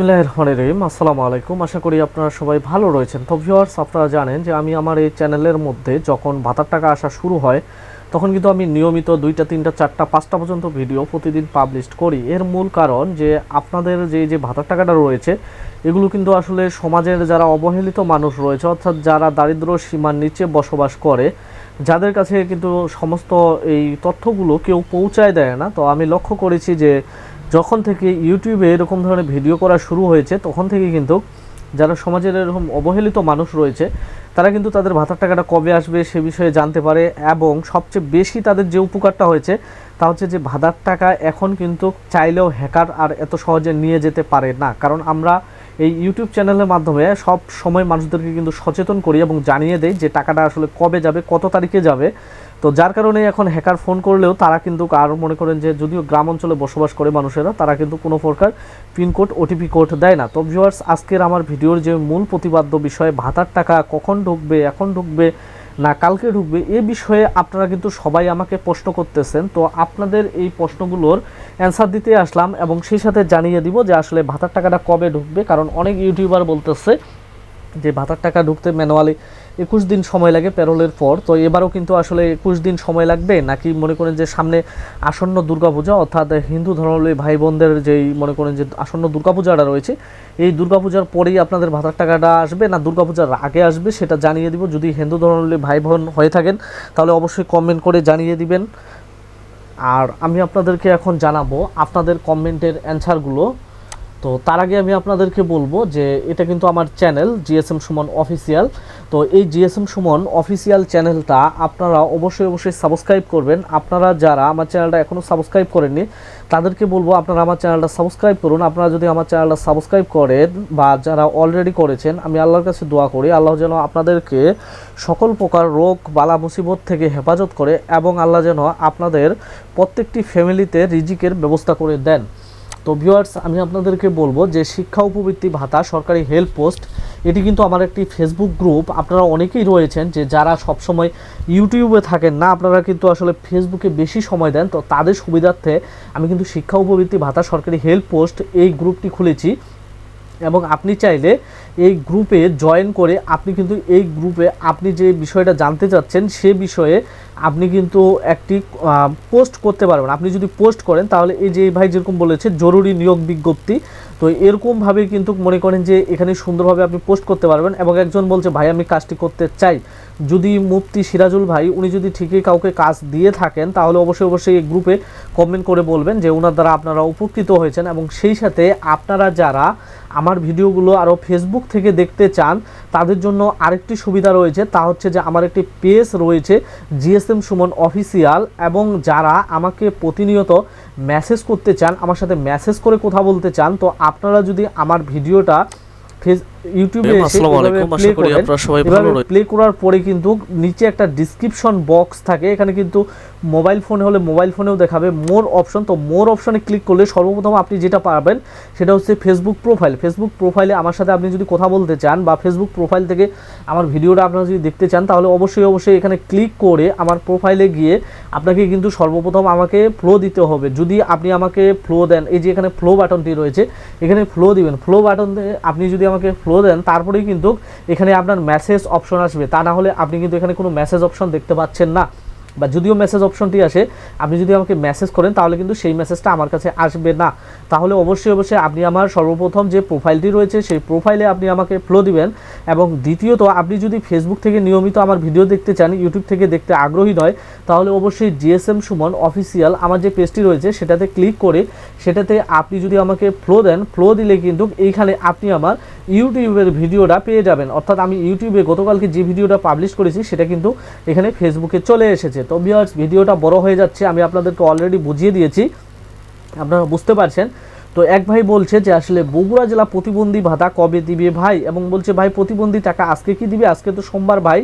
বিসমিল্লাহ রহমান রহিম। আসসালামু আলাইকুম। আশা করি আপনারা সবাই ভালো রয়েছেন। তো ভিউয়ার্স আপনারা জানেন যে আমি আমার এই চ্যানেলের মধ্যে যখন ভাতার টাকা আসা শুরু হয়, তখন কিন্তু আমি নিয়মিত দুইটা, তিনটা, চারটা, পাঁচটা পর্যন্ত ভিডিও প্রতিদিন পাবলিশ করি। এর মূল কারণ যে আপনাদের যে যে ভাতার টাকাটা রয়েছে, এগুলো কিন্তু আসলে সমাজের যারা অবহেলিত মানুষ রয়েছে, অর্থাৎ যারা দারিদ্র সীমার নিচে বসবাস করে, যাদের কাছে কিন্তু সমস্ত এই তথ্যগুলো কেউ পৌঁছায় দেয় না। তো আমি লক্ষ্য করেছি যে যখন থেকে ইউটিউবে এরকম ধরনের ভিডিও করা শুরু হয়েছে, তখন থেকে কিন্তু যারা সমাজের এরকম অবহেলিত মানুষ রয়েছে, তারা কিন্তু তাদের ভাতার টাকাটা কবে আসবে সে বিষয়ে জানতে পারে এবং সবচেয়ে বেশি তাদের যে উপকারটা হয়েছে, তা হচ্ছে যে ভাতার টাকা এখন কিন্তু চাইলেও হ্যাকার আর এত সহজে নিয়ে যেতে পারে না। কারণ আমরা এই ইউটিউব চ্যানেলের মাধ্যমে সব সময় মানুষদেরকে কিন্তু সচেতন করি এবং জানিয়ে দেই যে টাকাটা আসলে কবে যাবে, কত তারিখে যাবে। তো যার কারণে এখন হ্যাকার ফোন করলেও তারা কিন্তু আরও মনে করেন যে যদিও গ্রাম অঞ্চলে বসবাস করে মানুষেরা, তারা কিন্তু কোনো প্রকার পিনকোড ওটিপি কোড দেয় না। তো ভিউয়ার্স আজকের আমার ভিডিওর যে মূল প্রতিবাদ্য বিষয়ে, ভাতার টাকা কখন ঢুকবে, এখন ঢুকবে না কালকে ঢুকবে, এ বিষয়ে আপনারা কিন্তু সবাই আমাকে প্রশ্ন করতেছেন। তো আপনাদের এই প্রশ্নগুলোর অ্যান্সার দিতে আসলাম এবং সেই সাথে জানিয়ে দিব যে আসলে ভাতার টাকাটা কবে ঢুকবে, কারণ অনেক ইউটিউবার বলতেছে যে ভাতার টাকা ঢুকতে ম্যানুয়ালি একুশ দিন সময় লাগে প্যারোলের পর, তো এবারও কিন্তু আসলে একুশ দিন সময় লাগবে? নাকি মনে করেন যে সামনে আসন্ন দুর্গাপূজা, অর্থাৎ হিন্দু ধর্মাবলম্বী ভাই বোনদের যেই মনে করেন যে আসন্ন দুর্গাপূজাটা রয়েছে, এই দুর্গাপূজার পরেই আপনাদের ভাতার টাকাটা আসবে না দুর্গাপূজার আগে আসবে সেটা জানিয়ে দিব? যদি হিন্দু ধর্মাবলম্বী ভাই বোন হয়ে থাকেন, তাহলে অবশ্যই কমেন্ট করে জানিয়ে দিবেন। আর আমি আপনাদেরকে এখন জানাব, আপনাদের কমেন্টের অ্যান্সারগুলো তো তার আগে আমি আপনাদেরকে বলব যে এটা কিন্তু আমার চ্যানেল জিএসএম সুমন অফিসিয়াল। তো এই জিএসএম সুমন অফিসিয়াল চ্যানেলটা আপনারা অবশ্যই অবশ্যই সাবস্ক্রাইব করবেন। আপনারা যারা আমার চ্যানেলটা এখনও সাবস্ক্রাইব করেননি, তাদেরকে বলব আপনারা আমার চ্যানেলটা সাবস্ক্রাইব করুন। আপনারা যদি আমার চ্যানেলটা সাবস্ক্রাইব করেন বা যারা অলরেডি করেছেন, আমি আল্লাহর কাছে দোয়া করি, আল্লাহ যেন আপনাদেরকে সকল প্রকার রোগ, বালা মুসিবত থেকে হেফাজত করে এবং আল্লাহ যেন আপনাদের প্রত্যেকটি ফ্যামিলিতে রিজিকের ব্যবস্থা করে দেন। তো ভিউয়ার্স আমি আপনাদেরকে বলব যে শিক্ষা উপবৃত্তি ভাতা, সরকারি হেল্প পোস্ট এটি কিন্তু আমার একটি ফেসবুক গ্রুপ আপনারা অনেকেই রয়েছেন যে যারা সবসময় ইউটিউবে থাকেন না, আপনারা কিন্তু আসলে ফেসবুকে বেশি সময় দেন। তো তাদের সুবিধার্থে আমি কিন্তু শিক্ষা উপবৃত্তি ভাতা, সরকারি হেল্প পোস্ট এই গ্রুপটি খুলেছি। এবং আপনি চাইলে এই গ্রুপে জয়েন করে আপনি কিন্তু এই গ্রুপে আপনি যে বিষয়টা জানতে চাচ্ছেন, সে বিষয়ে আপনি কিন্তু একটি পোস্ট করতে পারবেন। আপনি যদি পোস্ট করেন, তাহলে এই যে ভাই যেরকম বলেছে, জরুরি নিয়োগ বিজ্ঞপ্তি। তো এরকমভাবে কিন্তু মনে করেন যে এখানে সুন্দরভাবে আপনি পোস্ট করতে পারবেন এবং একজন বলছে, ভাই, আমি কাজটি করতে চাই। যদি মুফতি সিরাজুল ভাই, উনি যদি ঠিকই কাউকে কাজ দিয়ে থাকেন, তাহলে অবশ্যই অবশ্যই এই গ্রুপে কমেন্ট করে বলবেন যে ওনার দ্বারা আপনারা উপকৃত হয়েছেন এবং সেই সাথে আপনারা যারা আমার ভিডিওগুলো আরও ফেসবুক থেকে দেখতে চান, তাদের জন্য আরেকটি সুবিধা রয়েছে, তা হচ্ছে যে আমার একটি পেজ রয়েছে, জিএসএম সুমন অফিসিয়াল, এবং যারা আমাকে প্রতিনিয়ত মেসেজ করতে চান, আমার সাথে মেসেজ করে কথা বলতে চান, তো আপনারা যদি আমার ভিডিওটা ফেস ইউটিউবে আসসালামু আলাইকুম, আশা করি আপনারা সবাই ভালো রয়েছেন। প্লে করার পরে কিন্তু নিচে একটা ডিসক্রিপশন বক্স থাকে। এখানে কিন্তু মোবাইল ফোনে হলে মোবাইল ফোনেও দেখাবে। মোর অপশন তো মোর অপশনে ক্লিক করলে সর্বপ্রথম আপনি যেটা পাবেন সেটা হচ্ছে ফেসবুক প্রোফাইল ফেসবুক প্রোফাইলে আমার সাথে আপনি যদি কথা বলতে চান বা ফেসবুক প্রোফাইল থেকে আমার ভিডিওটা আপনারা যদি দেখতে চান তাহলে অবশ্যই অবশ্যই এখানে ক্লিক করে আমার প্রোফাইলে গিয়ে আপনাকে কিন্তু সর্বপ্রথম আমাকে ফ্লো দিতে হবে। যদি আপনি আমাকে ফ্লো দেন এই যে এখানে ফ্লো বাটনটি রয়েছে এখানে ফ্লো দিবেন। ফ্লো বাটন আপনি যদি আমাকে ফ্লো দেন, তারপরেই কিন্তু এখানে আপনার মেসেজ অপশন আসবে। তা না হলে আপনি কিন্তু এখানে কোনো মেসেজ অপশন দেখতে পাচ্ছেন না। বা যদিও মেসেজ অপশনটি আসে, আপনি যদি আমাকে মেসেজ করেন, তাহলে কিন্তু সেই মেসেজটা আমার কাছে আসবে না। তাহলে অবশ্যই অবশ্যই আপনি আমার সর্বপ্রথম যে প্রোফাইলটি রয়েছে, সেই প্রোফাইলে আপনি আমাকে ফ্লো দিবেন। এবং দ্বিতীয়ত, আপনি যদি ফেসবুক থেকে নিয়মিত আমার ভিডিও দেখতে চান ইউটিউব থেকে দেখতে আগ্রহী নয়, তাহলে অবশ্যই জিএসএম সুমন অফিসিয়াল আমার যে পেজটি রয়েছে, সেটাতে ক্লিক করে সেটাতে আপনি যদি আমাকে ফ্লো দেন ফ্লো দিলে কিন্তু এইখানে আপনি আমার ইউটিউবের ভিডিওটা পেয়ে যাবেন। অর্থাৎ আমি ইউটিউবে গতকালকে যে ভিডিওটা পাবলিশ করেছি, সেটা কিন্তু এখানে ফেসবুকে চলে এসেছে। তো ভিউয়ার্স ভিডিওটা বড় হয়ে যাচ্ছে, আমি আপনাদেরকে অলরেডি বুঝিয়ে দিয়েছি। আপনারা বুঝতে পারছেন। তো এক ভাই বলছে যে আসলে বগুড়া জেলা প্রতিবন্ধী ভাতা কবে দিবে ভাই? এবং বলছে, ভাই, প্রতিবন্ধী টাকা আজকে কি দিবে? আজকে তো সোমবার ভাই।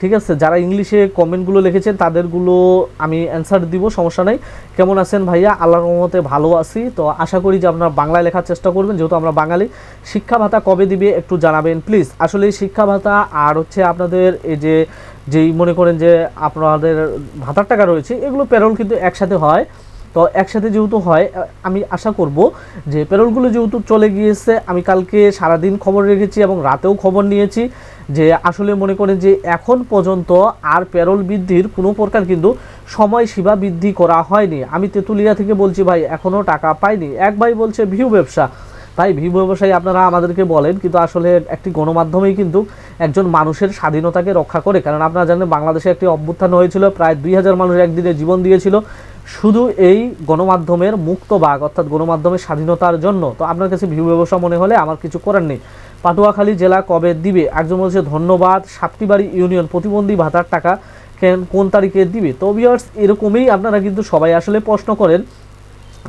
ঠিক আছে, যারা ইংলিশে কমেন্টগুলো লিখেছেন, তাদেরগুলো আমি অ্যান্সার দিব, সমস্যা নেই। কেমন আছেন ভাইয়া? আল্লাহর রহমতে ভালো আছি। তো আশা করি যে আপনারা বাংলায় লেখার চেষ্টা করবেন, যেহেতু আমরা বাঙালি। শিক্ষা ভাতা কবে দিবে একটু জানাবেন প্লিজ আসলে শিক্ষা ভাতা আর হচ্ছে আপনাদের এই যে যেই মনে করেন যে আপনাদের ভাতার টাকা রয়েছে, এগুলো প্যারোল কিন্তু একসাথে হয়। তো একসাথে যেহেতু হয় আমি আশা করব যে পেরোলগুলো যেহেতু চলে গিয়েছে, আমি কালকে সারাদিন খবর রেখেছি এবং রাতেও খবর নিয়েছি যে আসলে মনে করেন যে এখন পর্যন্ত আর পেরোল বৃদ্ধির কোনো প্রকার কিন্তু সময়সীমা বৃদ্ধি করা হয়নি। আমি তেঁতুলিয়া থেকে বলছি, ভাই এখনও টাকা পাইনি। এক ভাই বলছে, ভিউ ব্যবসা। তাই ভিউ ব্যবসায়ী আপনারা আমাদেরকে বলেন, কিন্তু আসলে একটি গণমাধ্যমেই কিন্তু একজন মানুষের স্বাধীনতাকে রক্ষা করে। কারণ আপনারা জানেন, বাংলাদেশে একটি অভ্যুত্থান হয়েছিল, প্রায় দুই হাজার মানুষ একদিনে জীবন দিয়েছিল। শুধু এই গণমাধ্যমের মুক্ত বাঘ, অর্থাৎ গণমাধ্যমের স্বাধীনতার জন্য। তো আপনার কাছে ভিউ ব্যবসা মনে হলে আমার কিছু করার নেই। পাটুয়াখালী জেলা কবে দিবে? একজন বলছে, ধন্যবাদ, সাতটিবাড়ি ইউনিয়ন প্রতিবন্ধী ভাতার টাকা কেন, কোন তারিখে দিবে? তো ভিউয়ার্স এরকমই আপনারা কিন্তু সবাই আসলে প্রশ্ন করেন,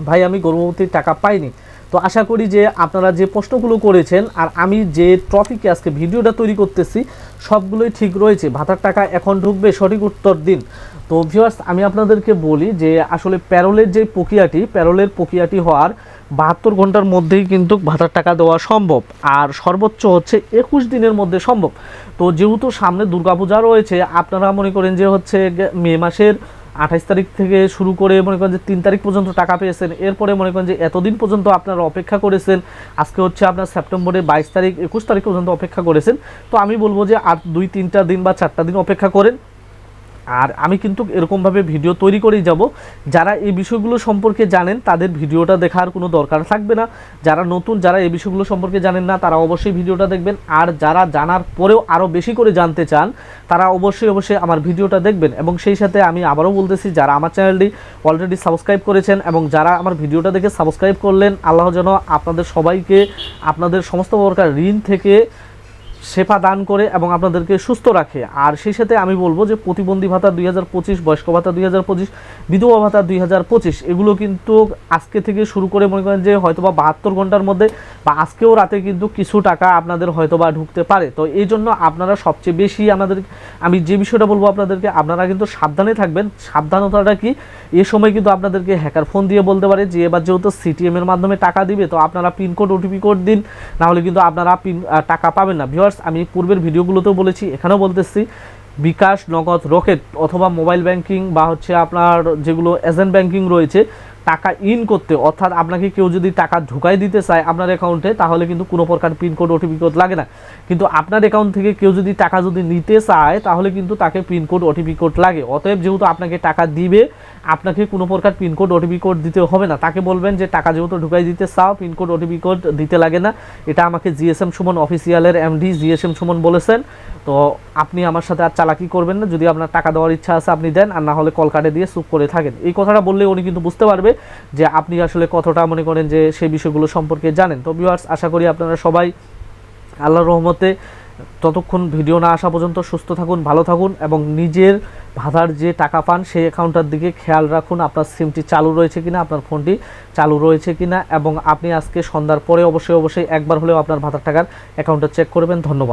ভাই, আমি গর্ভবতীর টাকা পাইনি। তো আশা করি যে আপনারা যে প্রশ্নগুলো করেছেন আর আমি যে টপিকে আজকে ভিডিওটা তৈরি করতেছি, সবগুলোই ঠিক রয়েছে। ভাতার টাকা এখন ঢুকবে, সঠিক উত্তর দিন। তো ভিউয়ার্স আমি আপনাদেরকে বলি যে আসলে প্যারোলের যে প্রক্রিয়াটি প্যারোলের প্রক্রিয়াটি হওয়ার বাহাত্তর ঘণ্টার মধ্যেই কিন্তু ভাতার টাকা দেওয়া সম্ভব। আর সর্বোচ্চ হচ্ছে একুশ দিনের মধ্যে সম্ভব। তো যেহেতু সামনে দুর্গাপূজা রয়েছে, আপনারা মনে করেন যে হচ্ছে মে মাসের আঠাইশ তারিখ থেকে শুরু করে মনে করেন যে তিন তারিখ পর্যন্ত টাকা পেয়েছেন। এরপরে মনে করেন যে এতদিন পর্যন্ত আপনারা অপেক্ষা করেছেন, আজকে হচ্ছে আপনার সেপ্টেম্বরের বাইশ তারিখ, একুশ তারিখ পর্যন্ত অপেক্ষা করেছেন। তো আমি বলব যে আর দুই, তিনটা দিন বা চারটা দিন অপেক্ষা করেন। আর আমি কিন্তু এরকমভাবে ভিডিও তৈরি করেই যাব। যারা এই বিষয়গুলো সম্পর্কে জানেন, তাদের ভিডিওটা দেখার কোনো দরকার থাকবে না। যারা নতুন, যারা এই বিষয়গুলো সম্পর্কে জানেন না, তারা অবশ্যই ভিডিওটা দেখবেন। আর যারা জানার পরেও আরও বেশি করে জানতে চান, তারা অবশ্যই অবশ্যই আমার ভিডিওটা দেখবেন। এবং সেই সাথে আমি আবারও বলতেছি, যারা আমার চ্যানেলটি অলরেডি সাবস্ক্রাইব করেছেন এবং যারা আমার ভিডিওটা দেখে সাবস্ক্রাইব করলেন, আল্লাহ যেন আপনাদের সবাইকে, আপনাদের সমস্ত প্রকার ঋণ থেকে সেবা দান করে এবং আপনাদেরকে সুস্থ রাখে। আর সেই সাথে আমি বলব যে প্রতিবন্ধী ভাতা দুই হাজার পঁচিশ, বয়স্ক ভাতা দুই হাজার পঁচিশ, বিধবা ভাতা দুই হাজার পঁচিশ, এগুলো কিন্তু আজকে থেকে শুরু করে মনে করেন যে হয়তোবা বাহাত্তর ঘণ্টার মধ্যে বা আজকেও রাতে কিন্তু কিছু টাকা আপনাদের হয়তোবা ঢুকতে পারে। তো এই জন্য আপনারা সবচেয়ে বেশি আমাদের আমি যে বিষয়টা বলব আপনাদেরকে, আপনারা কিন্তু সাবধানে থাকবেন। সাবধানতাটা কি? এ সময় কিন্তু আপনাদেরকে হ্যাকার ফোন দিয়ে বলতে পারে যে, এবার যেহেতু সিটিএম এর মাধ্যমে টাকা দিবে, তো আপনারা পিনকোড ওটিপি কোড দিন। না হলে কিন্তু আপনারা পিন টাকা পাবেন না। ভিউয়ার্স, আমি পূর্বের ভিডিওগুলোতেও বলেছি, এখানেও বলতেছি, বিকাশ, নগদ, রকেট অথবা মোবাইল ব্যাংকিং বা হচ্ছে আপনার যেগুলো এজেন্ট ব্যাংকিং রয়েছে, টাকা ইন করতে, অর্থাৎ আপনাকে কেউ যদি টাকা ঢুকাই দিতে চায় আপনার অ্যাকাউন্টে, তাহলে কিন্তু কোনো প্রকার পিনকোড ওটিপি কোড লাগে না। কিন্তু আপনার অ্যাকাউন্ট থেকে কেউ যদি টাকা যদি নিতে চায়, তাহলে কিন্তু তাকে পিনকোড ওটিপি কোড লাগে। অতএব যেহেতু আপনাকে টাকা দিবে আপনাকে কোনো প্রকার পিনকোড ওটিপি কোড দিতে হবে না। তাকে বলবেন যে, টাকা যেহেতু ঢুকাই দিতে চাও পিনকোড ওটিপি কোড দিতে লাগে না। এটা আমাকে জিএসএম সুমন, অফিসিয়ালের এমডি জিএসএম সুমন বলেছেন। তো আপনি আমার সাথে আর চালাকি করবেন না। যদি আপনার টাকা দেওয়ার ইচ্ছা আছে, আপনি দেন। আর না হলে কল কাটে দিয়ে চুপ করে থাকেন। এই কথাটা বললে উনি কিন্তু বুঝতে পারবে যে, আপনি আসলে কতটা মনে করেন যে সেই বিষয়গুলো সম্পর্কে জানেন। তো ভিউয়ার্স আশা করি আপনারা সবাই আল্লাহর রহমতে ততক্ষণ ভিডিও না আসা পর্যন্ত সুস্থ থাকুন, ভালো থাকুন এবং নিজের ভাতার যে টাকা পান সেই অ্যাকাউন্টটার দিকে খেয়াল রাখুন, আপনার সিমটি চালু রয়েছে কিনা, আপনার ফোনটি চালু রয়েছে কিনা এবং আপনি আজকে সন্ধ্যার পরে অবশ্যই অবশ্যই একবার হলেও আপনার ভাতার টাকার অ্যাকাউন্টটা চেক করবেন। ধন্যবাদ।